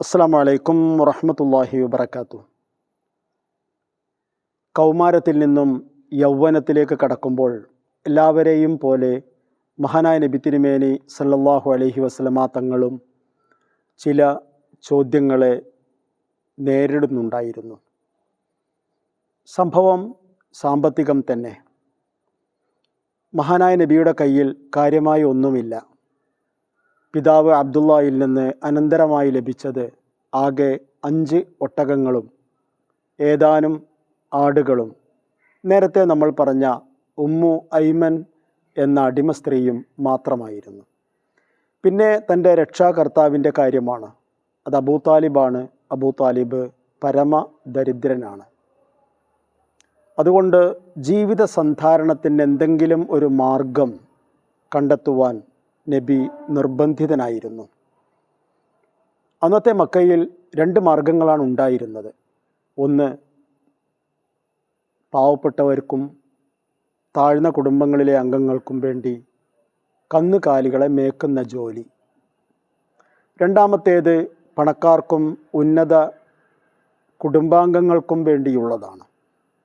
അസ്സാം വലൈക്കും വറഹമത്തല്ലാഹി വബർക്കാത്തു കൗമാരത്തിൽ നിന്നും യൗവനത്തിലേക്ക് കടക്കുമ്പോൾ എല്ലാവരെയും പോലെ മഹാനായ നബി തിരുമേനി സല്ലല്ലാഹു അലഹി വസല്ലമ തങ്ങളും ചില ചോദ്യങ്ങളെ നേരിടുന്നുണ്ടായിരുന്നു. സംഭവം സാമ്പത്തികം തന്നെ. മഹാനായ നബിയുടെ കയ്യിൽ കാര്യമായി ഒന്നുമില്ല. പിതാവ് അബ്ദുള്ളയിൽ നിന്ന് അനന്തരമായി ലഭിച്ചത് ആകെ അഞ്ച് ഒട്ടകങ്ങളും ഏതാനും ആടുകളും. നേരത്തെ നമ്മൾ പറഞ്ഞ ഉമ്മു ഐമൻ എന്ന അടിമ സ്ത്രീയും മാത്രമായിരുന്നു. പിന്നെ തന്റെ രക്ഷാകർത്താവിന്റെ കാര്യമാണ്. അത് അബൂ താലിബാണ്. അബൂ താലിബ് പരമ ദരിദ്രനാണ് അതുകൊണ്ട് ജീവിത സന്ധാരണത്തിന് എന്തെങ്കിലും ഒരു മാർഗം കണ്ടെത്തുവാൻ നബി നിർബന്ധിതനായിരുന്നു. അന്നത്തെ മക്കയിൽ രണ്ട് മാർഗങ്ങളാണ് ഉണ്ടായിരുന്നത്. ഒന്ന് പാവപ്പെട്ടവർക്കും താഴ്ന്ന കുടുംബങ്ങളിലെ അംഗങ്ങൾക്കും വേണ്ടി കന്നുകാലികളെ മേക്കുന്ന ജോലി. രണ്ടാമത്തേത് പണക്കാർക്കും ഉന്നത കുടുംബാംഗങ്ങൾക്കും വേണ്ടിയുള്ളതാണ്.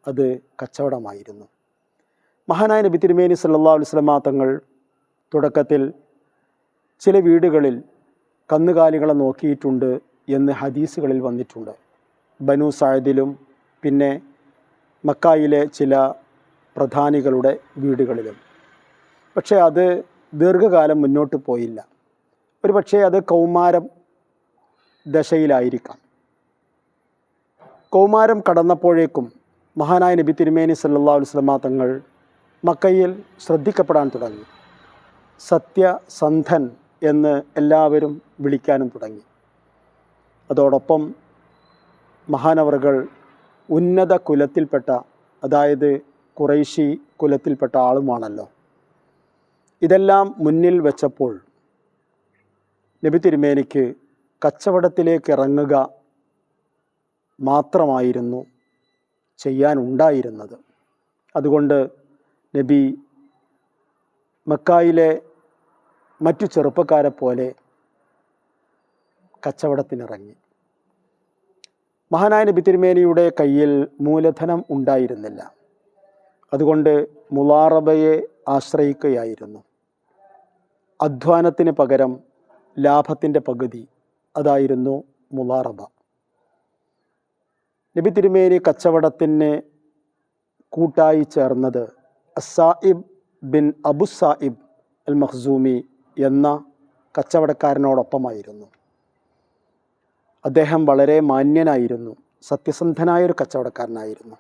അത് കച്ചവടമായിരുന്നു. മഹാനായ നബി തിരുമേനി സല്ലാ വസ്ലമാ തങ്ങൾ തുടക്കത്തിൽ ചില വീടുകളിൽ കന്നുകാലികളെ നോക്കിയിട്ടുണ്ട് എന്ന് ഹദീസുകളിൽ വന്നിട്ടുണ്ട്. ബനു സായദിലും പിന്നെ മക്കായിലെ ചില പ്രധാനികളുടെ വീടുകളിലും. പക്ഷേ അത് ദീർഘകാലം മുന്നോട്ട് പോയില്ല. ഒരു പക്ഷേ അത് കൗമാരം ദശയിലായിരിക്കാം. കൗമാരം കടന്നപ്പോഴേക്കും മഹാനായ നബി തിരുമേനി സല്ലാ വസ്ലമ തങ്ങൾ മക്കയിൽ ശ്രദ്ധിക്കപ്പെടാൻ തുടങ്ങി. സത്യസന്ധൻ എന്ന് എല്ലാവരും വിളിക്കാനും തുടങ്ങി. അതോടൊപ്പം മഹാനവറുകൾ ഉന്നത കുലത്തിൽപ്പെട്ട അതായത് കുറൈശി കുലത്തിൽപ്പെട്ട ആളുമാണല്ലോ. ഇതെല്ലാം മുന്നിൽ വെച്ചപ്പോൾ നബി തിരുമേനിക്ക് കച്ചവടത്തിലേക്ക് ഇറങ്ങുക മാത്രമായിരുന്നു ചെയ്യാനുണ്ടായിരുന്നത്. അതുകൊണ്ട് നബി മക്കായിലെ മറ്റു ചെറുപ്പക്കാരെ പോലെ കച്ചവടത്തിനിറങ്ങി. മഹാനായ നബി തിരുമേനിയുടെ കയ്യിൽ മൂലധനം ഉണ്ടായിരുന്നില്ല. അതുകൊണ്ട് മുലാറബയെ ആശ്രയിക്കുകയായിരുന്നു. അധ്വാനത്തിന് പകരം ലാഭത്തിന്റെ പകുതി അതായിരുന്നു മുലാറബ നബി തിരുമേനി കച്ചവടത്തിന് കൂട്ടായി ചേർന്നത് അസായിബ് ബിൻ അബു സായിബ് അൽ മഖ്സൂമി എന്ന കച്ചവടക്കാരനോടൊപ്പമായിരുന്നു. അദ്ദേഹം വളരെ മാന്യനായിരുന്നു സത്യസന്ധനായ ഒരു കച്ചവടക്കാരനായിരുന്നു.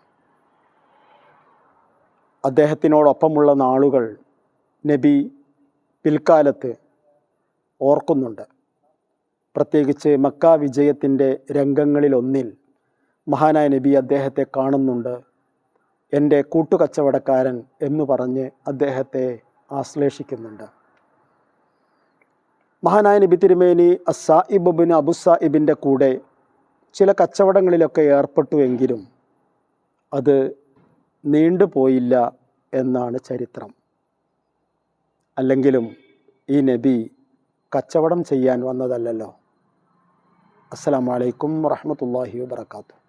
അദ്ദേഹത്തിനോടൊപ്പമുള്ള നാളുകൾ നബി പിൽക്കാലത്ത് ഓർക്കുന്നുണ്ട്. പ്രത്യേകിച്ച് മക്ക വിജയത്തിന്റെ രംഗങ്ങളിലൊന്നിൽ മഹാനായ നബി അദ്ദേഹത്തെ കാണുന്നുണ്ട്. എന്റെ കൂട്ടുകച്ചവടക്കാരൻ എന്ന് പറഞ്ഞ് അദ്ദേഹത്തെ ആശ്ലേഷിക്കുന്നുണ്ട്. മഹാനായ നബി തിരുമേനി അസാഇബുബിന് അബുസായിബിന്റെ കൂടെ ചില കച്ചവടങ്ങളിലൊക്കെ ഏർപ്പെട്ടുവെങ്കിലും അത് നീണ്ടുപോയില്ല എന്നാണ് ചരിത്രം. അല്ലെങ്കിലും ഈ നബി കച്ചവടം ചെയ്യാൻ വന്നതല്ലല്ലോ. അസ്സാം വലൈക്കും വറഹമത്തല്ലാഹി വാത്തു